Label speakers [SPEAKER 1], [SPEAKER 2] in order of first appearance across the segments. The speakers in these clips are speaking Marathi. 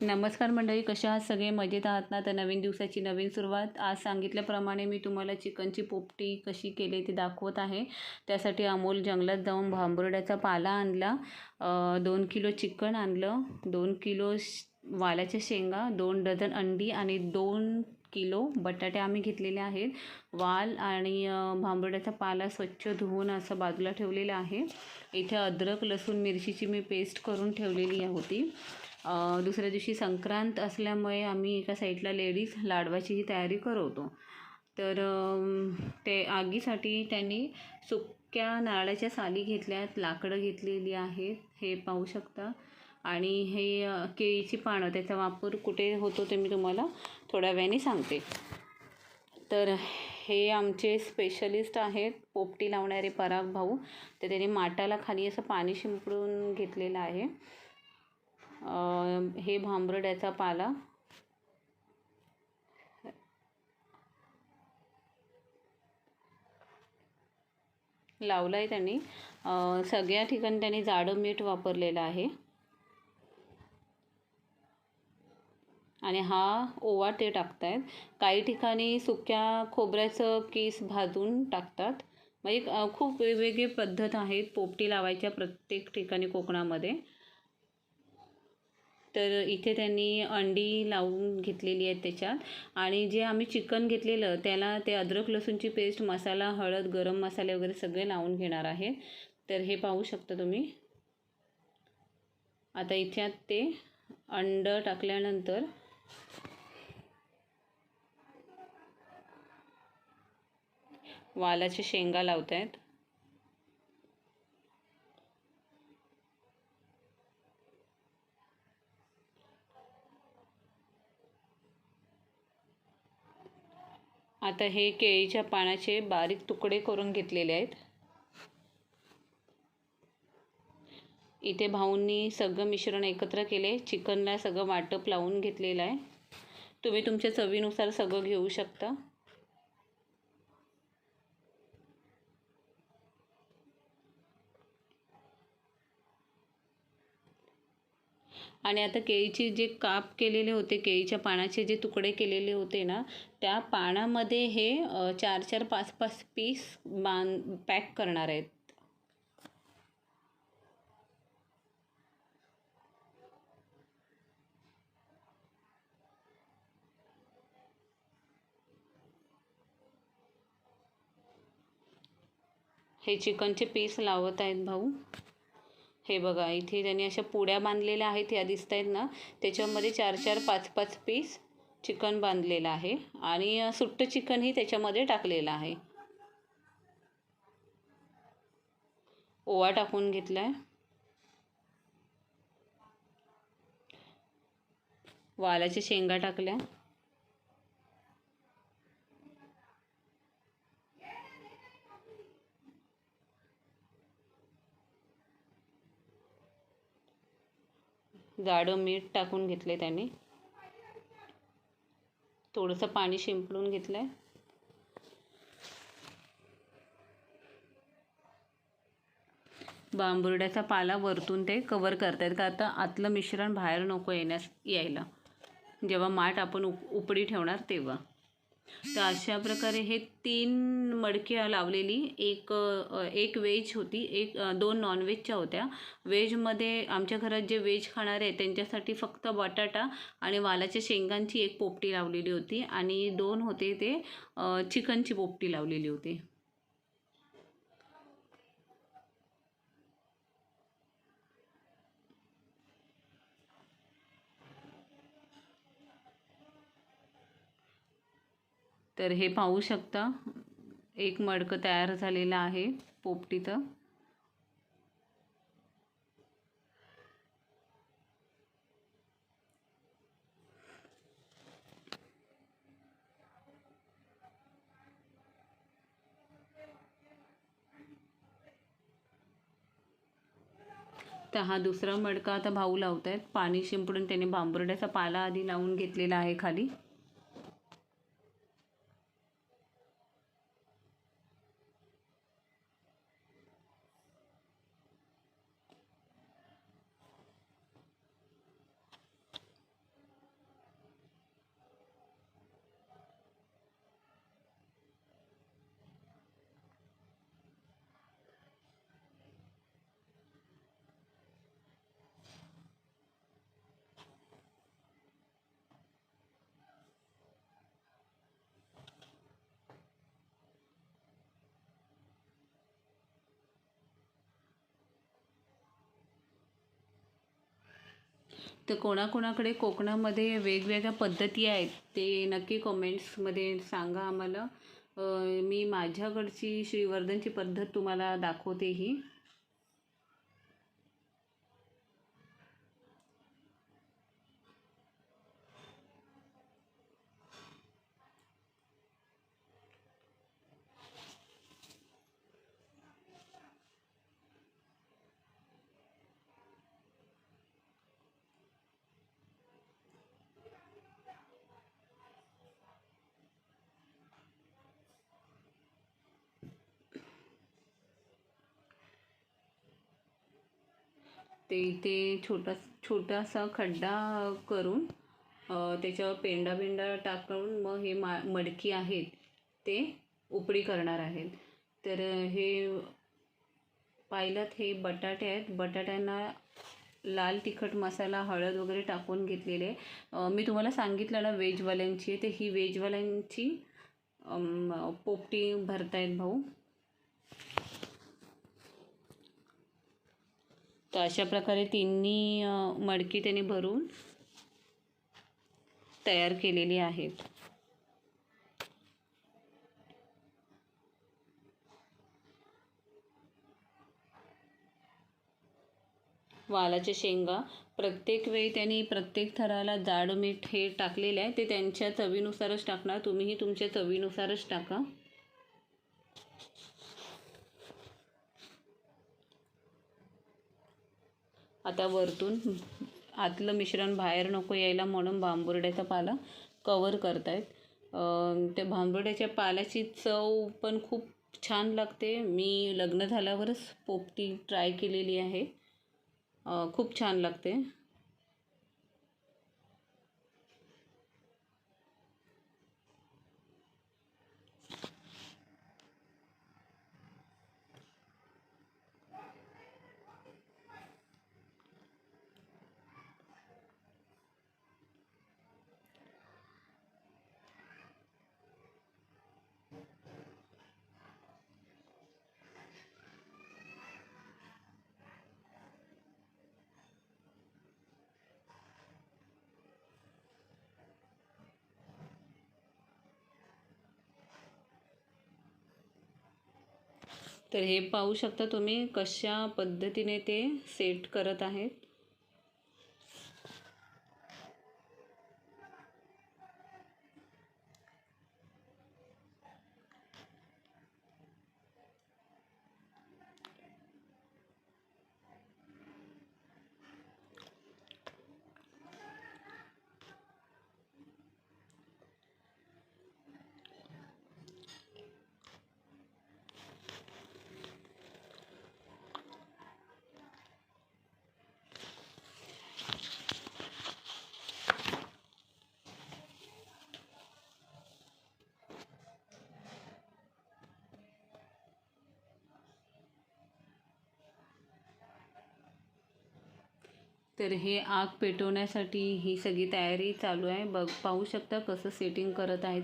[SPEAKER 1] नमस्कार मंडळी कशा आहात सगळे? मजेत आहात ना? तर नवीन दिवसाची नवीन सुरुवात. आज सांगितल्याप्रमाणे मी तुम्हाला चिकनची पोपटी कशी केली ती दाखवत आहे. त्यासाठी अमोल जंगलात जाऊन भांबुर्ड्याचा पाला आणला. दोन किलो चिकन आणलं. दोन किलो श वालाच्या शेंगा दोन डझन अंडी आणि दोन किलो बटाटे आम्ही घेतलेले आहेत. वाल आणि भांबरड्याचा पाला स्वच्छ धुवून असं बाजूला ठेवलेला आहे. इथे अद्रक लसूण मिरचीची मी पेस्ट करून ठेवलेली होती. दुसऱ्या दिवशी संक्रांत असल्यामुळे आम्ही एका साईडला लेडीज लाडवाची ही तयारी करवतो तर ते आगीसाठी त्यांनी सुक्या नारळाच्या साली घेतल्यात लाकडं घेतलेली आहेत हे पाहू शकता. आणि हे केळीची पानं त्याचा वापर कुठे होतो ते मी तुम्हाला थोड्या वेळाने सांगते. तर हे आमचे स्पेशलिस्ट आहेत पोपटी लावणारे पराग भाऊ तर त्याने माटाला खाली असं पाणी शिंपडून घेतलेलं आहे. हे भांबरड्याचा पाला. लावला आहे त्यांनी सगळ्या ठिकाणी त्यांनी जाडं मीठ वापरलेलं आहे. आणि हा ओवा ते टाकतायत. काही ठिकाणी सुक्या खोबऱ्याचं केस भाजून टाकतात. म्हणजे खूप वेगवेगळी पद्धत आहेत. पोपटी लावायच्या प्रत्येक ठिकाणी कोकणामध्ये. तर इथे त्यांनी अंडी लावून घेतलेली आहेत त्याच्यात. आणि जे आम्ही चिकन घेतलेलं त्याला ते अद्रक लसूणची पेस्ट मसाला हळद गरम मसाले वगैरे सगळे लावून घेणार आहेत तर हे पाहू शकता तुम्ही. आता इथे ते अंड टाकल्यानंतर वालाच्या शेंगा लावत आहेत आता हे केळीच्या पानाचे बारीक तुकडे करून घेतलेले आहेत. इथे भाऊंनी सगळं मिश्रण एकत्र केले. चिकनला सगळं वाटप लावून घेतलेलं आहे. तुम्ही तुमच्या चवीनुसार सगळं घेऊ शकता. आणि आता केळीचे जे काप केलेले होते केळीच्या पानाचे जे तुकडे केलेले होते ना त्या पानामध्ये हे चार चार पाच पाच पीस बांध पॅक करणार आहेत. हे चिकनचे पीस लावत आहेत भाऊ. हे बघा इथे त्यांनी अशा पुड्या बांधलेल्या आहेत या दिसत आहेत ना त्याच्यामध्ये चार चार पाच पाच पीस चिकन बांधलेलं आहे आणि सुट्टं चिकनही त्याच्यामध्ये टाकलेलं आहे. ओवा टाकून घेतला आहे वालाच्या शेंगा टाकल्या. जाडं मीठ टाकून घेतले त्याने. थोडंसं पाणी शिंपडून घेतलं आहे बांबुर्ड्याचा पाला वरतून ते कवर करतायत का? आता आतलं मिश्रण बाहेर नको येण्यास यायला. जेव्हा माठ आपण उप उपडी ठेवणार तेव्हा. तर अशा प्रकारे हे तीन मडकी लावलेली एक एक वेज होती एक दोन नॉनव्हेजच्या होत्या. व्हेजमध्ये आमच्या घरात जे व्हेज खाणारे आहेत त्यांच्यासाठी फक्त बटाटा आणि वालाच्या शेंगांची एक पोपटी लावलेली होती आणि दोन होते ते चिकनची पोपटी लावलेली होती. तर हे पाहू शकता. एक मडकं तयार झालेलं आहे पोपटीचं. तर हा दुसरा मडका आता भाऊ लावत आहेत पाणी शिंपडून त्याने बांबुर्ड्याचा पाला आधी लावून घेतलेला आहे खाली. तर कोणाकोणाकडे कोकणामध्ये वेगवेगळ्या पद्धती आहेत ते नक्की कमेंट्समध्ये सांगा आम्हाला. मी माझ्याकडची श्रीवर्धनची पद्धत तुम्हाला दाखवते ही. ते इथे छोटा छोटासा खड्डा करून त्याच्यावर पेंडा बिंडा टाकून मग हे मा मडकी आहेत ते उपडी करणार आहेत. तर हे पाहिलं हे बटाटे आहेत. बटाट्यांना लाल तिखट मसाला हळद वगैरे टाकून घेतलेले. आहे. मी तुम्हाला सांगितलं ना व्हेजवाल्यांची आहे तर ही व्हेजवाल्यांची पोपटी पोपटी भरतायत भाऊ. तर अशा प्रकारे तिन्ही मडकी त्याने भरून तयार केलेली आहेत. वालाच्या शेंगा प्रत्येक वेळी त्यांनी प्रत्येक थराला जाड मीठ हे टाकलेलं आहे. ते त्यांच्या चवीनुसारच टाकणार. तुम्हीही तुमच्या चवीनुसारच टाका. आता वरतून आतलं मिश्रण बाहेर नको यायला म्हणून भांबुर्ड्याचा पाला कवर करतायत. आहेत त्या भांबुर्ड्याच्या पाल्याची चव पण खूप छान लागते. मी लग्न झाल्यावरच पोपटी ट्राय केलेली आहे. खूप छान लागते. तर हे पाहू शकता तुम्ही कशा पद्धतीने ते सेट करत आहेत. तर हे आग पेटवण्यासाठी ही सगळी तयारी चालू आहे. बघ पाहू शकता कसं सेटिंग करत आहेत.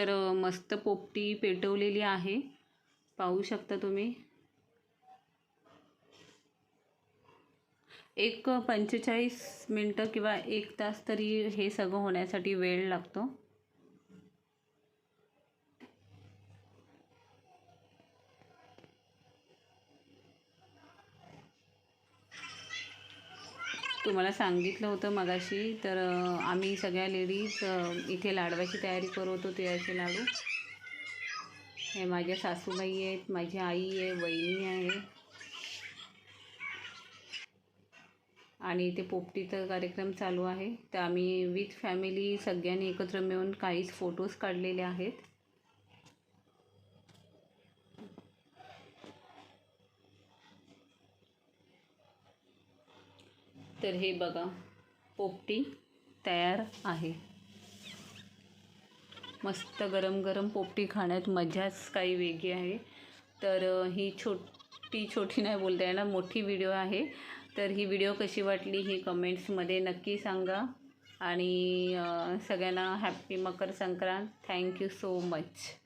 [SPEAKER 1] तर मस्त पोपटी पेटवलेली आहे. पाहू शकता तुम्ही. एक पंचेचाळीस मिनटं किंवा एक तास तरी हे सगळं होण्यासाठी वेळ लागतो. तुम्हाला सांगितलं होतं मगाशी तर आम्ही सगळ्या लेडीज इथे लाडवाची तयारी करत होतो तिळाचे लाडू. हे माझ्या सासूबाई आहेत माझी आई आहे वहिनी आहे. आणि इथे पोपटीचा कार्यक्रम चालू आहे. तर आम्ही विथ फॅमिली सगळ्यांनी एकत्र मिळून काहीच फोटोज काढलेले आहेत. तर हे बघा पोपटी तयार आहे. मस्त गरम गरम पोपटी खाण्यात मजाच काही वेगळी आहे. तर ही छोटी छोटी नाही बोलता येणार मोठी व्हिडिओ आहे. तर ही व्हिडिओ कशी वाटली ही कमेंट्समध्ये नक्की सांगा. आणि सगळ्यांना happy Makar Sankrant. Thank you so much.